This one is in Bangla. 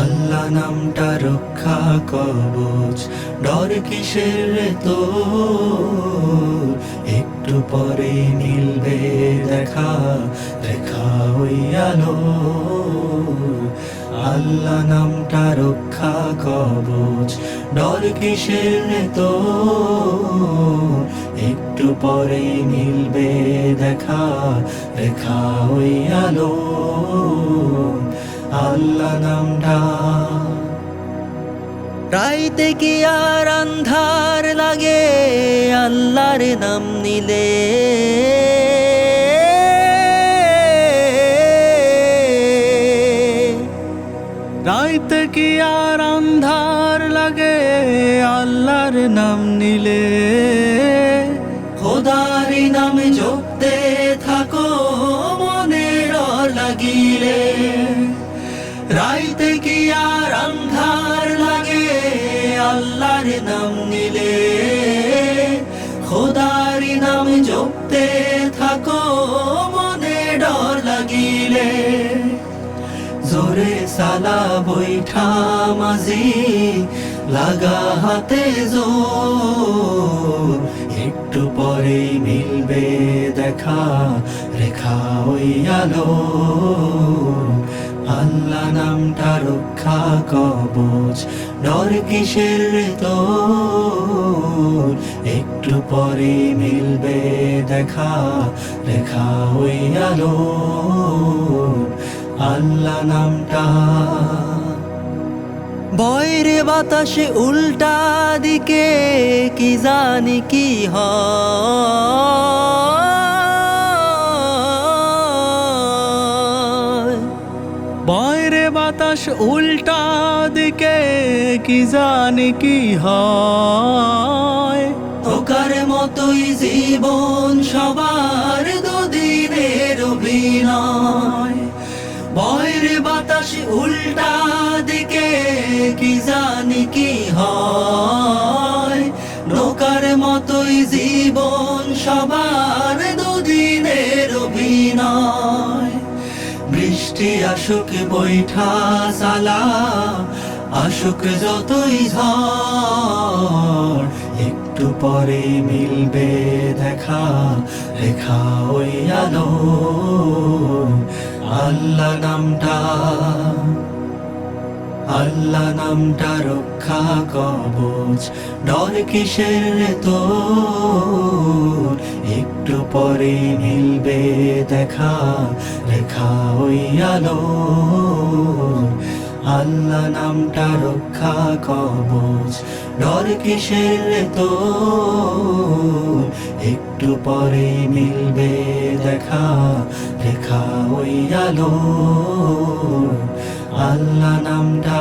আল্লাহ নামটা রক্ষা কবচ। ডর কিসের তো একটু পরে নীলবে দেখা দেখা ওই আলো। আল্লাহ নামটা রক্ষা কবচ। ডর কিসের তো একটু পরে নীলবে দেখা দেখা ওই আলো। আল্লাহ নামটা। রাইতে কি আর আন্ধার লাগে? আল্লাহর নাম নিলে। রাইতে কি আর আন্ধার লাগে? আল্লাহর নাম নিলে। খোদারি নামে জপতে থাকো, মনের লাগিলে। রাইতে কি আর আন্ধার লাগে? আল্লাহর নাম নিলে খোদারি নাম জপতে থাকো, মনে ডর লাগিলে। জোরে সালা বৈঠা মাঝি লাগা হাতে জোর। একটু পরেই মিলবে দেখা, রেখা ওই আলো। আল্লাহ নামটা রক্ষা কবচ। ডর কিসের তোর একটু পরে মিলবে দেখা রেখা ওই আলো। আল্লাহ নামটা। বয়রে বাতাসে উল্টা দিকে কি জানি কি হয়। বাতাস উল্টা দিকে কি জানি কি হয়। তোকার মতোই জীবন সবার দুদিনের অভিনয়। বয়রে বাতাস উল্টা দিকে কি জানি কি হয়। নৌকার মতোই জীবন সবার বৃষ্টি আসুক বৈঠা সালা আসুক যতই ঝড়, একটু পরে মিলবে দেখা, রেখা ওই আলো, আল্লাহ নামটা আল্লাহ নামটা রক্ষা কবচ। ডর কিসের রে একটু পরে মিলবে দেখা, রেখা ওই আলো। আল্লাহ নামটা রক্ষা কবচ। ডর কিসের রে একটু পরে মিলবে দেখা, রেখা ওই আলো। আল্লাহ নামটা